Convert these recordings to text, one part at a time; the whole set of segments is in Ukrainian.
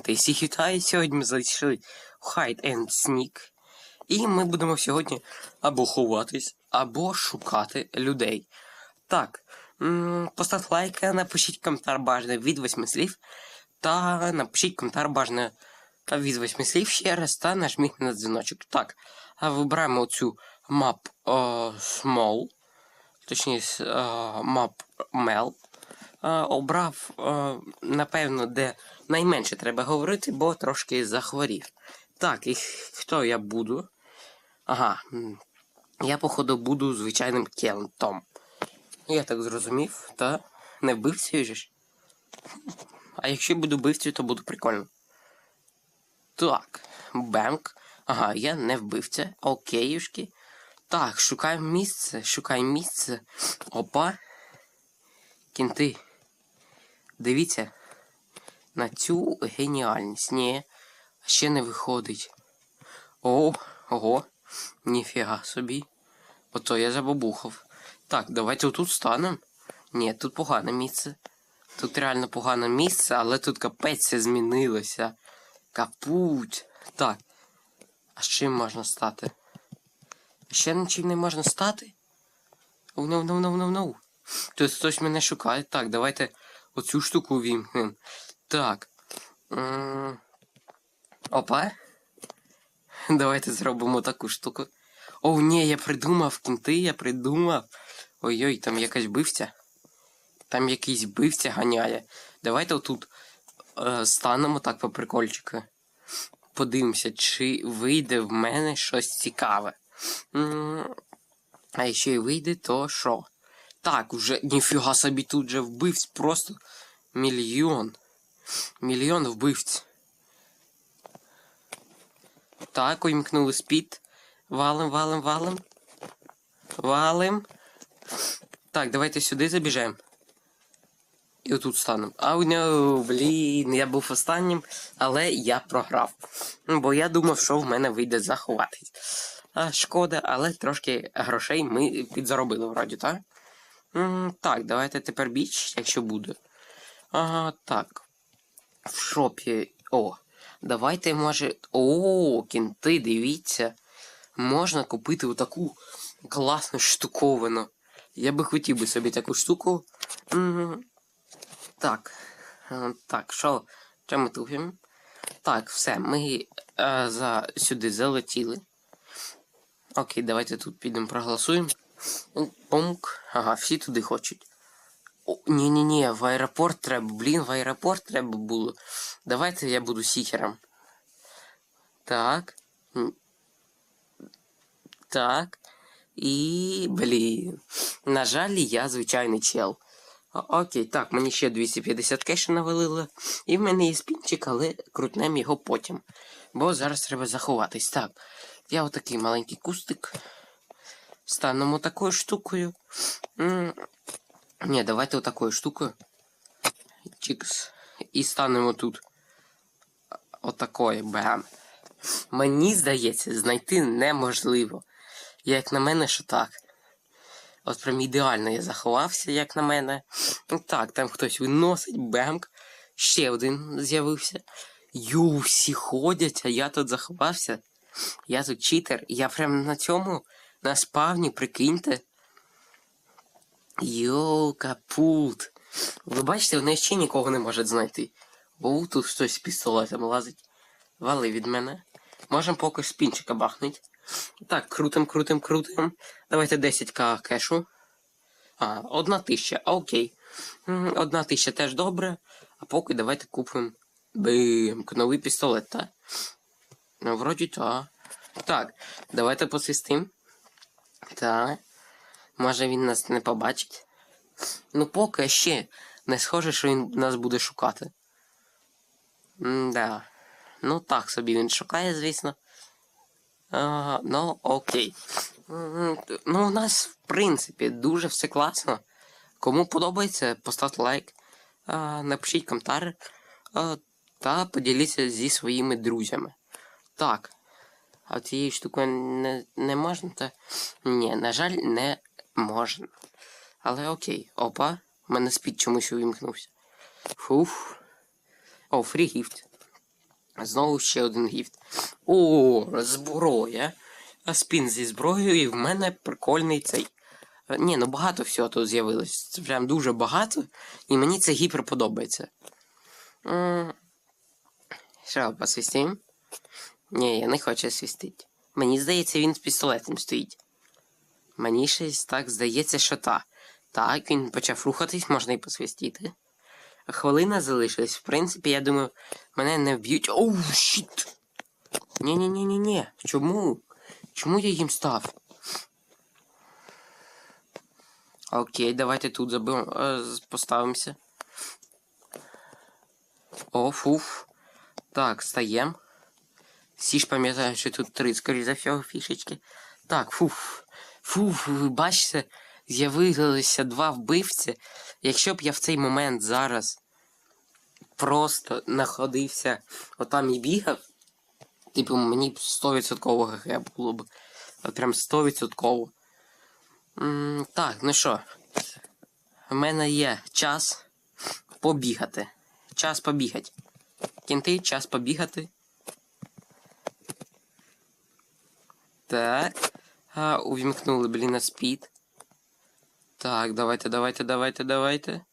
Ти всіх вітаю. Сьогодні ми зайшли в Hide and Sneak. І ми будемо сьогодні або ховатись, або шукати людей. Так, поставте лайк, напишіть коментар бажано від 8 слів. Та напишіть коментар бажано від 8 слів ще раз та нажміть на дзвіночок. Так, вибираємо оцю map о, small, точніше е, map mel. Е, обрав, е, напевно, де найменше треба говорити, бо трошки захворів. Так, і хто я буду? Ага. Я, походу, буду звичайним кентом. Я так зрозумів, та не вбивцею ж. А якщо буду вбивцею, то буде прикольно. Так, бемк. Ага, я не вбивця. Окейюшки. Так, шукаємо місце, шукаємо місце. Опа. Кінти. Дивіться на цю геніальність. Ні, ще не виходить. О, ого, ніфіга собі. Ото я забабухав. Так, давайте отут станемо. Ні, тут погане місце. Тут реально погане місце, але тут капець змінилося. Капуть. Так. А з чим можна стати? Ще нічим не можна стати? Oh, no, no, no, no, no. Тут хтось мене шукає. Так, давайте оцю штуку вімкнемо. Так. Опа. Давайте зробимо таку штуку. О, ні, я придумав кінти, я придумав. Ой-ой, там якась бивця. Там якийсь бивця ганяє. Давайте отут е, станемо так по прикольчику. Подивимося, чи вийде в мене щось цікаве. А якщо і вийде, то що? Так, уже ніфіга собі тут же вбивць просто мільйон. Мільйон вбивць. Так, увімкнули спід. Валим, валим, валим. Валим. Так, давайте сюди забіжемо. І отут станемо. Ау, ну, блін, я був останнім, але я програв. Бо я думав, що в мене вийде заховатись. А, шкода, але трошки грошей ми підзаробили вроді, так? М, Так, давайте тепер біч, якщо буде. Ага, так. В шопі. О, давайте, може. О, кінти, дивіться. Можна купити отаку класну штуковину. Я би хотів би собі таку штуку. М, Так. Е, Так, що? Що ми тупимо? Так, все, ми е, за, сюди залетіли. Окей, давайте тут підемо проголосуємо. Пумк. Ага, всі туди хочуть. Ні-ні-ні, в аеропорт треба. Блін, в аеропорт треба було. Давайте я буду сікером. Так. Так. І. Блін. На жаль, я звичайний чел. Окей, так, мені ще 250 кеша навалило. І в мене є спінчик, але крутнем його потім. Бо зараз треба заховатись. Так. Я отакий маленький кустик. Станемо такою штукою. Ні, давайте отакою штукою. Чікс. І станемо тут. Отакою. Бам. Мені здається, знайти неможливо. Як на мене, що так. От прям ідеально я заховався, як на мене. Так, там хтось виносить, бемк. Ще один з'явився. Ю, всі ходять, а я тут заховався. Я тут читер. Я прям на цьому, на спавні, прикиньте. Йоу, капут. Ви бачите, вони ще нікого не можуть знайти. О, тут хтось з пістолетом лазить. Вали від мене. Можемо поки спінчика бахнуть. Так, крутим, крутим, крутим. Давайте 10к кешу. А, одна тисяча, окей. Одна тисяча теж добре. А поки давайте купимо. Бим, новий пістолет, так? Ну, вроді так. Так, давайте посвістим. Так. Може він нас не побачить. Ну, поки ще не схоже, що він нас буде шукати. Да. Ну, так собі він шукає, звісно. Ну, окей. Ну, у нас, в принципі, дуже все класно. Кому подобається, поставте лайк, напишіть коментар та поділіться зі своїми друзями. Так. А цією штукою не, не можна, та. Ні, на жаль, не можна. Але окей. Опа, в мене спід чомусь увімкнувся. Фуф. О, фрі гіфт. Знову ще один гіфт. О, зброя. А спін зі зброєю, і в мене прикольний цей. Е, Ні, ну багато всього тут з'явилось. Це прям дуже багато, і мені це гіпер подобається. М, Що, посвістим? Ні, я не хочу свістити. Мені здається, він з пістолетом стоїть. Мені щось так здається, що та. Так, він почав рухатись, можна і посвістіти. Хвилина залишилась. В принципі, я думаю, мене не вб'ють. Оу, щіт! Ні-ні-ні-ні-ні. Чому? Чому я їм став? Окей, давайте тут забив... е, поставимося. О, фуф. Так, стаєм. Всі ж пам'ятають, що тут три, скоріше за всього, фішечки. Так, фуф. Фуф, ви бачите, з'явилися два вбивці. Якщо б я в цей момент зараз просто знаходився отам і бігав, типу, мені б 100% ГГ було б. От прям 100%. М, Так, ну що, в мене є час побігати. Час побігати. Кінти, час побігати. Так. А, увімкнули, блін, спід. Так, давайте, давайте, давайте, давайте.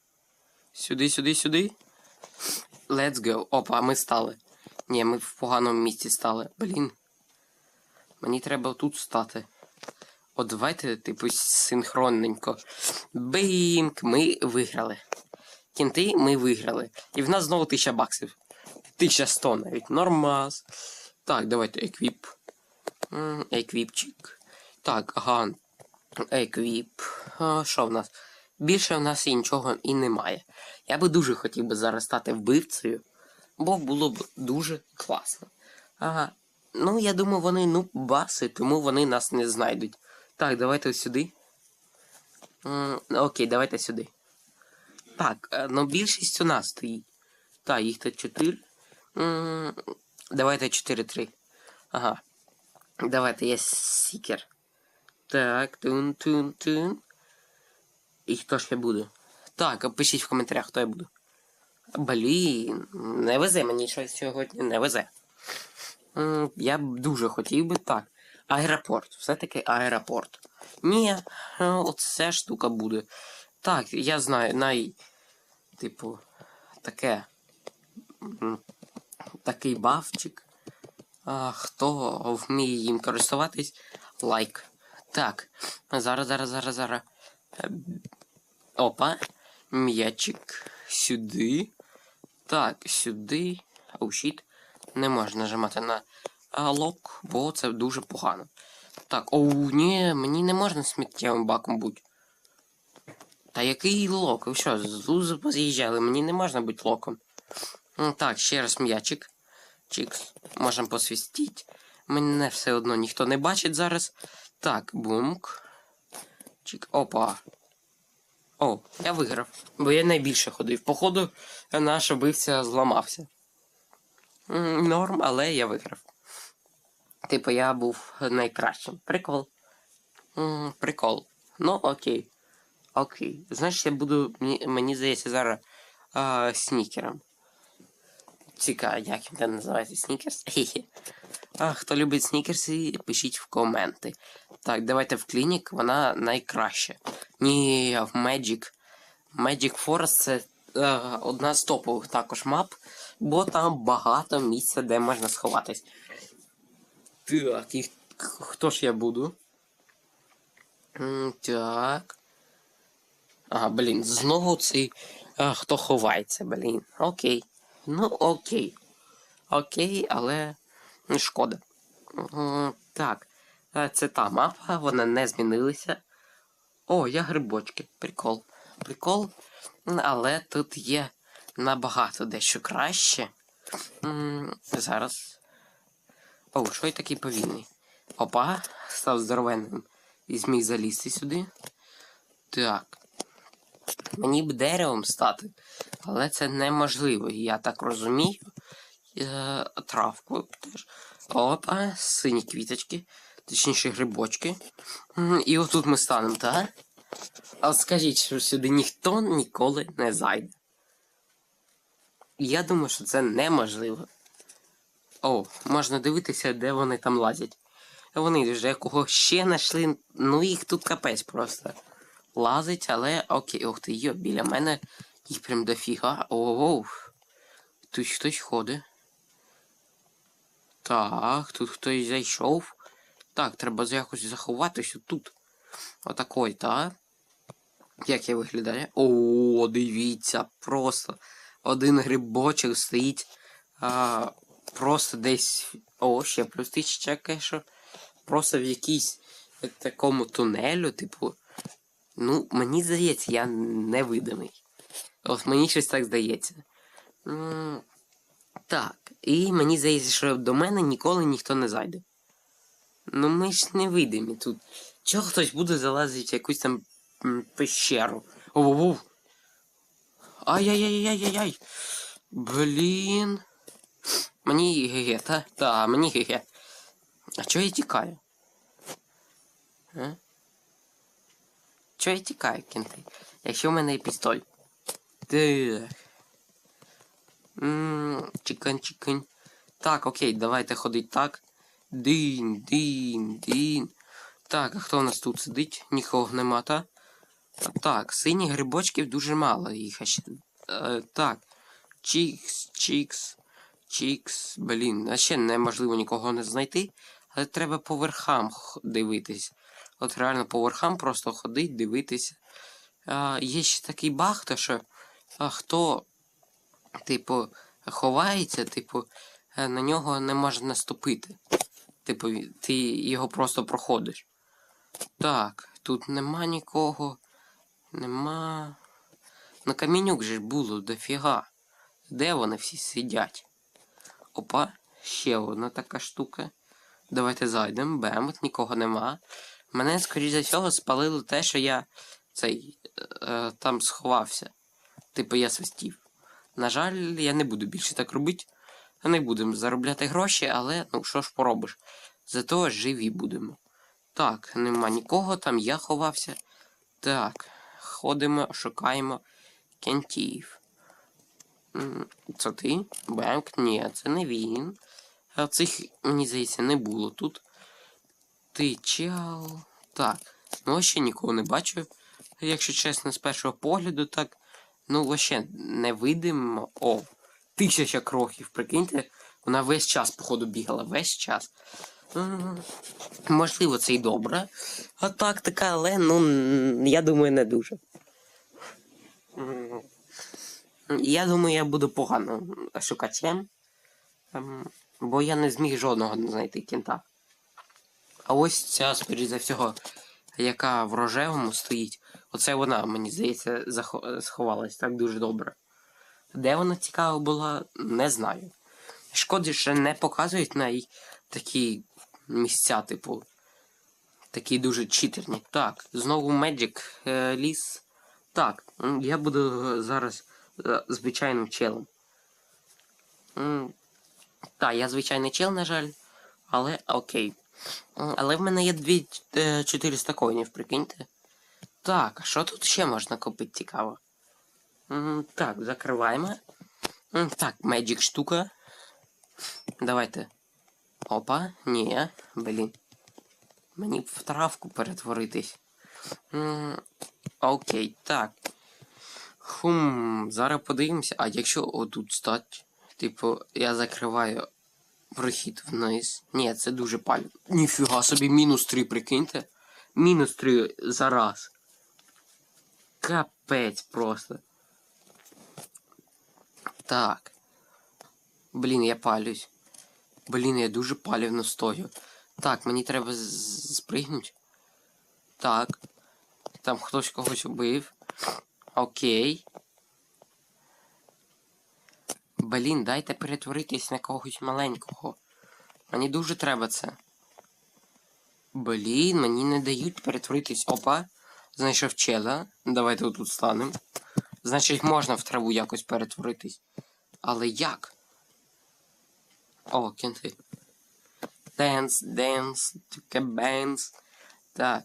Сюди, сюди, сюди. Let's go. Опа, ми стали. Ні, ми в поганому місці стали. Блін. Мені треба тут стати. От давайте, типу, синхронненько. Бинк, ми виграли. Кінти ми виграли. І в нас знову 1000 баксів. 1100 навіть. Нормас. Так, давайте еквіп. М, Еквіпчик. Так, ага. Еквіп. Що в нас? Більше в нас і нічого і немає. Я би дуже хотів би зараз стати вбивцею, бо було б дуже класно. Ага. Ну, я думаю, вони ну баси, тому вони нас не знайдуть. Так, давайте сюди. М, Окей, давайте сюди. Так, е, ну більшість у нас стоїть. Так, їх тут 4. М, Давайте 4-3. Ага. Давайте я сікер. Так, тун-тун-тун. І хто ж я буду? Так, пишіть в коментарях, хто я буду. Блін, не везе мені щось сьогодні, не везе. Я б дуже хотів би так. Аеропорт. Все-таки аеропорт. Ні, е, оце штука буде. Так, я знаю, най. Типу, таке. Такий бафчик. А, хто вміє їм користуватись, лайк. Так, зараз, зараз, зараз, зараз. Е, Опа. М'ячик. Сюди. Так, сюди. Оу, щіт. Не можна нажимати на лок, бо це дуже погано. Так, оу, ні, мені не можна сміттєвим баком бути. Та який лок? Ви що, з лузу поз'їжджали? Мені не можна бути локом. Так, ще раз м'ячик. Чікс. Можемо посвістити. Мене все одно ніхто не бачить зараз. Так, бумк. Чик. Опа. О, я виграв. Бо я найбільше ходив. Походу, наш вбивця зламався. Норм, але я виграв. Типу, я був найкращим. Прикол. Прикол. Ну, окей. Окей. Значить, я буду, мені здається, зараз а, снікером. Цікаво, як він там називається снікерс? А, хто любить снікерси, пишіть в коменти. Так, давайте в клінік, вона найкраща. Ні, в Magic. Magic Forest це е, одна з топових також мап, бо там багато місця, де можна сховатись. Так, і хто ж я буду? Так. Ага, блін, знову цей. А, хто ховається, блін. Окей. Ну, окей. Окей, але ну, шкода. Так. Е, Це та мапа, вона не змінилася. О, я грибочки. Прикол. Прикол. Але тут є набагато дещо краще. Зараз. О, що я такий повільний? Опа, став здоровенним і зміг залізти сюди. Так. Мені б деревом стати, але це неможливо, я так розумію. Е, травку теж. Опа, сині квіточки, точніше грибочки. І отут ми станемо, так? А скажіть, що сюди ніхто ніколи не зайде. Я думаю, що це неможливо. О, можна дивитися, де вони там лазять. Вони вже кого ще знайшли. Ну їх тут капець просто. Лазить, але окей, ох ти йо, біля мене їх прям дофіга. Оу. Тут хтось ходить. Так, тут хтось зайшов. Так, треба якось заховатися тут. Отакой, так? Як я виглядаю? О, дивіться, просто один грибочок стоїть. А, просто десь. О, ще плюс тисяча кешу. Просто в якійсь е, такому тунелю, типу. Ну, мені здається, я невидимий. От мені щось так здається. М, Так, і мені здається, що до мене ніколи ніхто не зайде. Ну ми ж невидимі тут. Чого хтось буде залазити в якусь там пещеру? Оу. Ай-яй-яй-яй-яй-яй. Блін. Мені ГГ, та? Та, мені ГГ. А чого я тікаю? А? Чого я тікаю, кінти? Якщо в мене є пістоль. Так. Ммм, чекань. Так, окей, давайте ходить так. Дин, дин, дин. Так, а хто у нас тут сидить? Нікого нема, та? Так, синіх грибочків дуже мало їх. Е, так. Чікс, чікс, чікс. Блін, а ще неможливо нікого не знайти. Але треба по верхам дивитись. От реально по верхам просто ходить, дивитися. А, є ще такий баг, то що а, хто, типу, ховається, типу, е, на нього не може наступити. Типу, ти його просто проходиш. Так, тут нема нікого. Нема. На камінюк же було дофіга. Де вони всі сидять? Опа, ще одна така штука. Давайте зайдемо. Бем, нікого нема. Мене, скоріш за всього, спалило те, що я цей е, там сховався. Типу я свистів. На жаль, я не буду більше так робити. Не будемо заробляти гроші, але ну що ж поробиш. Зато живі будемо. Так, нема нікого, там я ховався. Так, ходимо, шукаємо кентів. Це ти? Бенк? Ні, це не він. А цих, мені здається, не було тут. Ти чел. Так. Ну, ще нікого не бачу. Якщо чесно, з першого погляду, так. Ну, вообще не видимо. О, тисяча кроків, прикиньте. Вона весь час, походу, бігала, весь час. Можливо, це й добре. А тактика, але ну, я думаю, не дуже. Я думаю, я буду погано шукачем. Ем, Бо я не зміг жодного знайти кінта. А ось ця, скоріш за всього, яка в рожевому стоїть, оце вона, мені здається, сховалась так дуже добре. Де вона цікава була, не знаю. Шкода, що не показують на їй такі місця, типу. Такі дуже читерні. Так, знову Magic е, ліс. Так, я буду зараз е, звичайним челом. Так, я звичайний чел, на жаль. Але окей. Але в мене є дві е, 400 коїнів, прикиньте. Так, а що тут ще можна купити цікаво? Так, закриваємо. Так, Magic штука. Давайте. Опа, ні, блін. Мені б в травку перетворитись. Окей, так. Хум, зараз подивимося. А якщо отут стать, типу, я закриваю прохід вниз. Ні, це дуже паль. Ніфіга собі, мінус 3, прикиньте. Мінус 3 за раз. Капець просто. Так. Блін, я палюсь. Блін, я дуже палівно стою. Так, мені треба спригнути. Так. Там хтось когось убив. Окей. Блін, дайте перетворитись на когось маленького. Мені дуже треба це. Блін, мені не дають перетворитись. Опа. Знайшов чела. Давайте отут станемо. Значить, можна в траву якось перетворитись. Але як? О, кінти. Денс, денс, бенс. Так.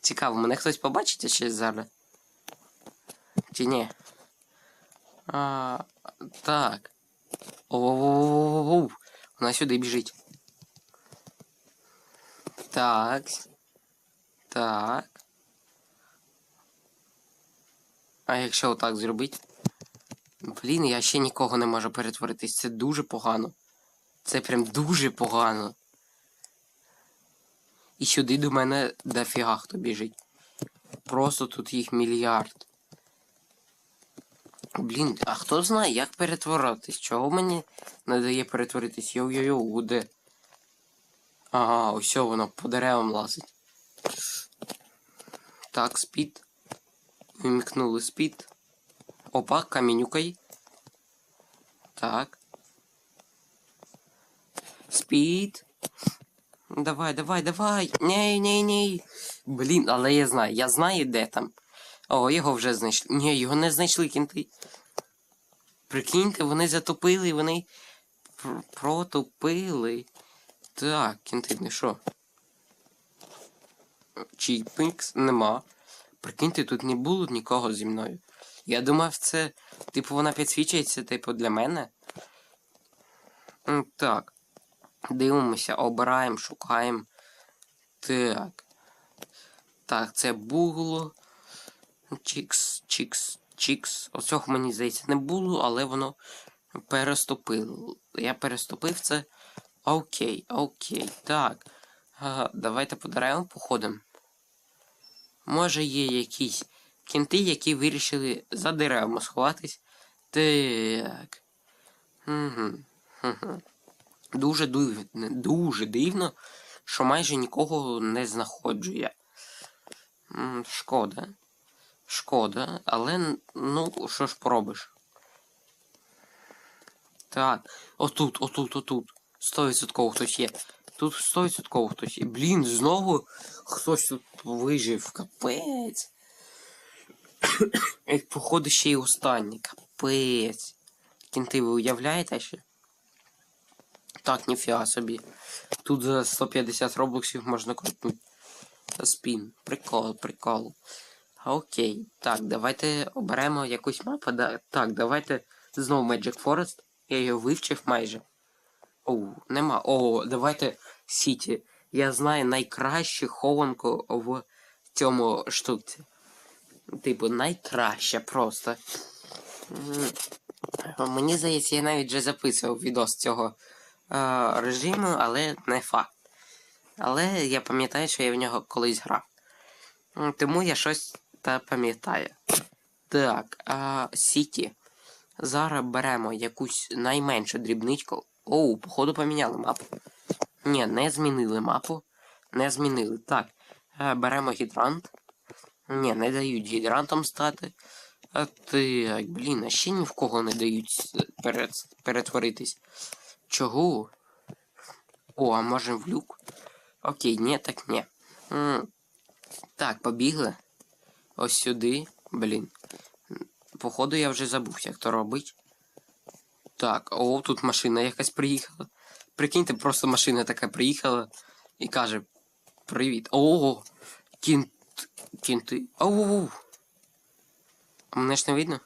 Цікаво, мене хтось побачить ще зараз? Чи ні? А, так. Оу. Вона сюди біжить. Так. Так. А якщо отак зробити? Блін, я ще нікого не можу перетворитись. Це дуже погано. Це прям дуже погано. І сюди до мене дофіга хто біжить. Просто тут їх мільярд. Блін, а хто знає, як перетворитись? Чого мені не дає перетворитись? Йоу-йоу-йоу, де? Ага, ось воно по деревам лазить. Так, спід. Вимікнули спід. Опа, камінюкай. Так. Спід. Давай, давай, давай. Ні, ні, ні. Блін, але я знаю, я знаю, де там. О, його вже знайшли. Ні, його не знайшли кінти. Прикиньте, вони затопили, вони пр- протопили. Так, кінти, ну що? Чіпікс нема. Прикиньте, тут не було нікого зі мною. Я думав, це, типу, вона підсвічується, типу, для мене. Так. Дивимося, обираємо, шукаємо. Так. Так, це було. Чікс, чікс, чікс. Оцього мені здається не було, але воно переступило. Я переступив це. Окей, окей. Так. Ага, давайте по деревам походимо. Може є якісь кінти, які вирішили за деревами сховатись. Так. Угу. Дуже дивно, дуже дивно, що майже нікого не знаходжу я. Шкода. Шкода, але ну, що ж поробиш. Так, отут, отут, отут. 100% хтось є. Тут 100% хтось є. Блін, знову хтось тут вижив. Капець. Як походу ще й останній. Капець. Кінти ви уявляєте ще? Так, ніфіга собі. Тут за 150 роблоксів можна крутнути. Спін. Прикол, прикол. Окей. Так, давайте оберемо якусь мапу. Так, давайте знову Magic Forest. Я його вивчив майже. Оу, нема. О, давайте Сіті. Я знаю найкращу хованку в цьому штуці. Типу, найкраща просто. Мені здається, я навіть вже записував відос цього е, режиму, але не факт. Але я пам'ятаю, що я в нього колись грав. Тому я щось та пам'ятаю. Так, а, Сіті. Зараз беремо якусь найменшу дрібничку. Оу, походу поміняли мапу. Ні, не змінили мапу. Не змінили. Так. е, Беремо гідрант. Ні, не дають гідрантом стати. А так, блін, а ще ні в кого не дають перед, перетворитись. Чого? О, а може в люк? Окей, ні, так ні. М, Так, побігли. Ось сюди. Блін. Походу я вже забув, як то робить. Так, о, тут машина якась приїхала. Прикиньте, просто машина така приїхала і каже: Привіт. О, кінт. Кінти. Оу. А мене ж не видно?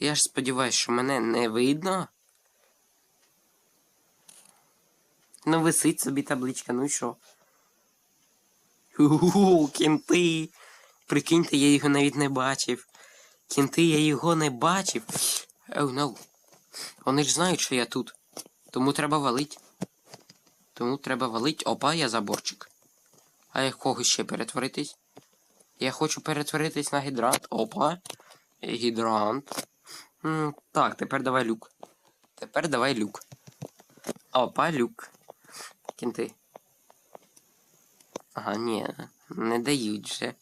Я ж сподіваюся, що мене не видно. Ну, висить собі табличка, ну і що? Ууу, кінти. Прикиньте, я його навіть не бачив. Кінти, я його не бачив. Oh, no. Вони ж знають, що я тут. Тому треба валить. Тому треба валить. Опа, я заборчик. А я кого ще перетворитись? Я хочу перетворитись на гідрант. Опа. Гідрант. М, так, тепер давай люк. Тепер давай люк. Опа, люк. Кінти. Ага, ні, не дають же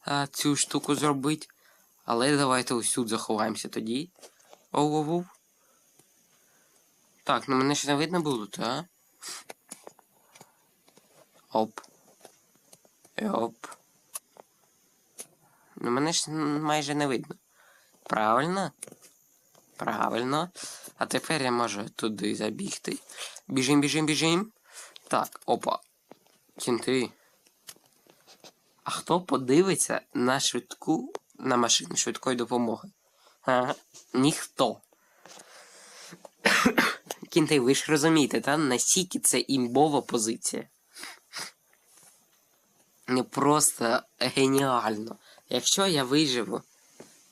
а, цю штуку зробити. Але давайте ось заховаємося тоді. Оу-оу-оу. Так, ну мене ще не видно було, так? Оп. Оп. Ну мене ж майже не видно. Правильно? Правильно. А тепер я можу туди забігти. Біжим, біжим, біжим. Так, опа. Кінти. А хто подивиться на швидку на машину швидкої допомоги? Ага. Ніхто. кінти, ви ж розумієте, та настільки це імбова позиція. Ну просто геніально. Якщо я виживу,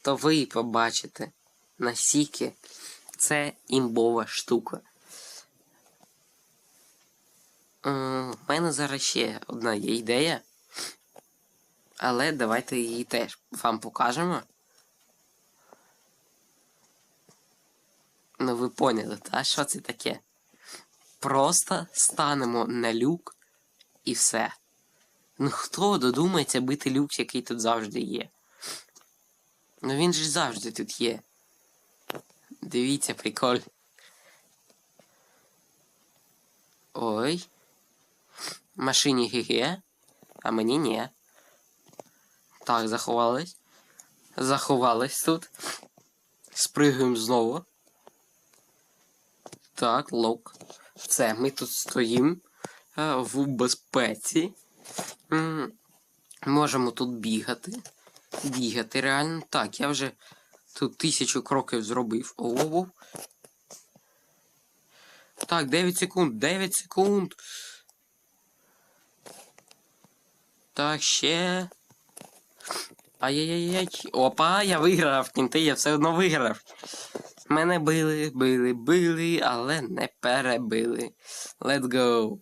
то ви побачите, настільки це імбова штука. У мене зараз ще одна є ідея. Але давайте її теж вам покажемо. Ну, ви поняли, та що це таке? Просто станемо на люк і все. Ну хто додумається бити люк, який тут завжди є? Ну він же завжди тут є. Дивіться, приколь. Ой. Машині ГГ, а мені ні. Так, заховались. Заховались тут. Спригуємо знову. Так, лок. Все, ми тут стоїмо е, в безпеці. Можемо тут бігати. Бігати реально. Так, я вже тут тисячу кроків зробив. Оу. Так, 9 секунд, 9 секунд. Так, ще. Ай-яй-яй. Опа, я виграв. Кінти, я все одно виграв. Мене били, били, били, але не перебили. Let's go.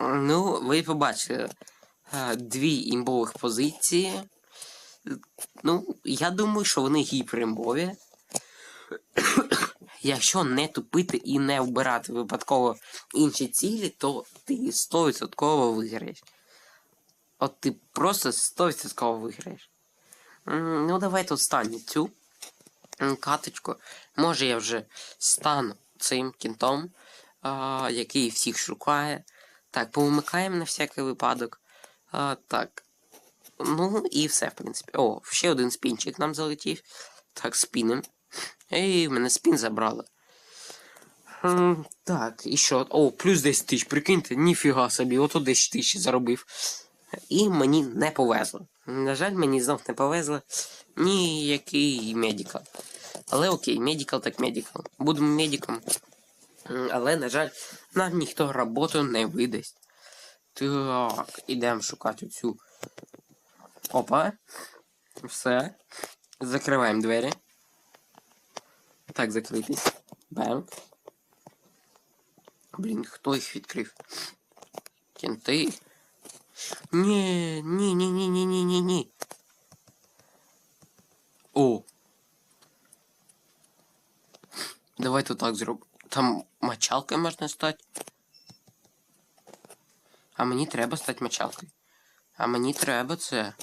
Ну, ви побачили. е, Дві імбових позиції. Ну, я думаю, що вони гіперімбові. Якщо не тупити і не вбирати випадково інші цілі, то ти 100% виграєш. От ти просто 100% виграєш. Ну, давайте останню цю каточку. Може я вже стану цим кінтом, а, який всіх шукає. Так, повимикаємо на всякий випадок. А, так. Ну і все, в принципі. О, ще один спінчик нам залетів. Так, спінем. Ей, мене спін забрали. Так, і що? О, плюс 10 тисяч, прикиньте, ніфіга собі, ото 10 тисяч заробив. І мені не повезло. На жаль, мені знов не повезло ніякий медикал. Але окей, медикал так медикал. Будемо медиком. Але, на жаль, нам ніхто роботу не видасть. Так, ідемо шукати цю. Опа. Все. Закриваємо двері. Так, закритись. Бем. Блін, хто їх відкрив? Кінти. Ні, ні, ні, ні, ні, ні, ні, ні. О. Давайте так зробимо. Там мочалкою можна стати. А мені треба стати мочалкою. А мені треба це.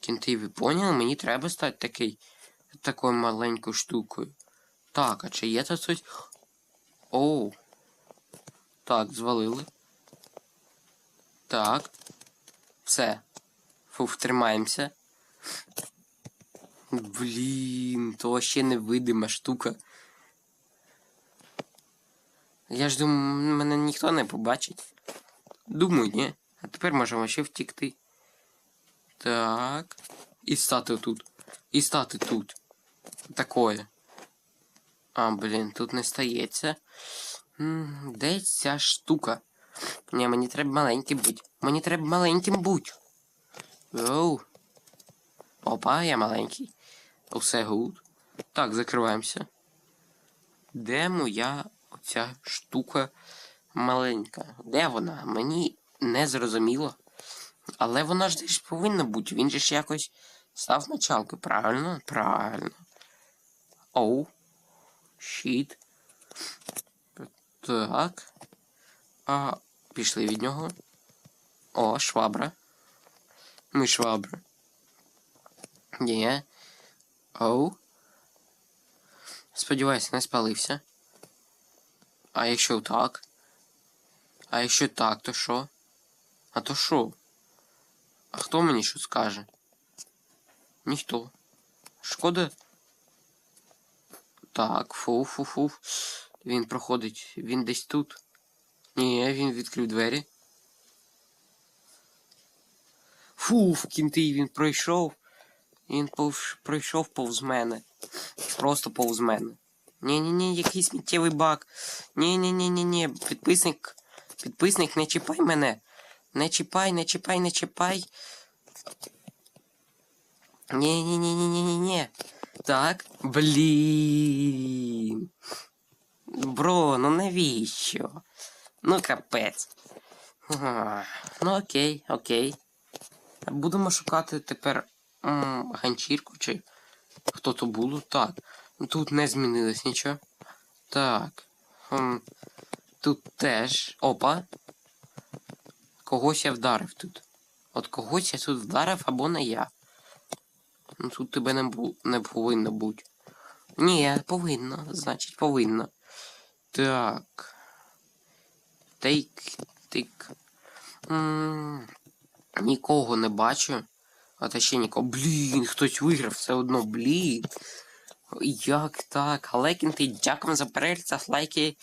Кінти, ви поняли? Мені треба стати такий, такою маленькою штукою. Так, а чи є тут? Оу. Так, звалили. Так. Все. Фуф, тримаємося. Блін, то ще невидима штука. Я ж думаю, мене ніхто не побачить. Думаю, ні. А тепер можемо ще втікти. Так. І стати тут. І стати тут. Такое. А, блін, тут не стається. Де ця штука? Ні, мені треба маленьким бути. Мені треба маленьким бути. Оу. Опа, я маленький. Усе гуд. Так, закриваємося. Де моя оця штука маленька? Де вона? Мені не зрозуміло. Але вона ж десь повинна бути. Він же ж якось став началкою, правильно? Правильно. Оу. Щит. Так. А, пішли від нього. О, швабра. Ми швабра. Є. Оу. Сподіваюся, не спалився. А якщо так? А якщо так, то що? А то що? А хто мені що скаже? Ніхто. Шкода. Так, фу-фу-фу. Він проходить. Він десь тут. Ні, він відкрив двері. Фу, в кінти він пройшов. Він повз, пройшов повз мене. Просто повз мене. Ні-ні-ні, який сміттєвий бак. Ні-ні-ні-ні-ні. Підписник. Підписник, не чіпай мене. Не чіпай, не чіпай, не чіпай. Ні-ні-ні-ні-ні-ні. Так. Блін. Бро, ну навіщо? Ну капець. Ну окей, окей. Будемо шукати тепер м, ганчірку чи хто то було. Так. Тут не змінилось нічого. Так. М, Тут теж. Опа. Когось я вдарив тут. От когось я тут вдарив або не я. Ну тут тебе не, не повинно бути. Ні, повинно, значить повинно. Так. Тейк, тик. Нікого не бачу. А та ще нікого. Блін, хтось виграв все одно, блін. Як так? Але кінти, дякую за перегляд, за лайки.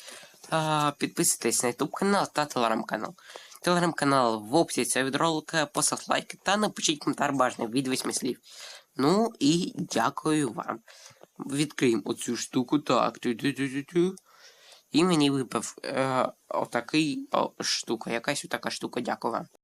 А, підписуйтесь на YouTube канал та телеграм-канал. Телеграм-канал в описі цього відролика, постав лайк та напишіть коментар бажаний від восьми слів. Ну і дякую вам. Відкриємо оцю штуку. Так. Ту-ту-ту-ту-ту. І мені випав е, отакий о, штука. Якась отака штука. Дякую вам.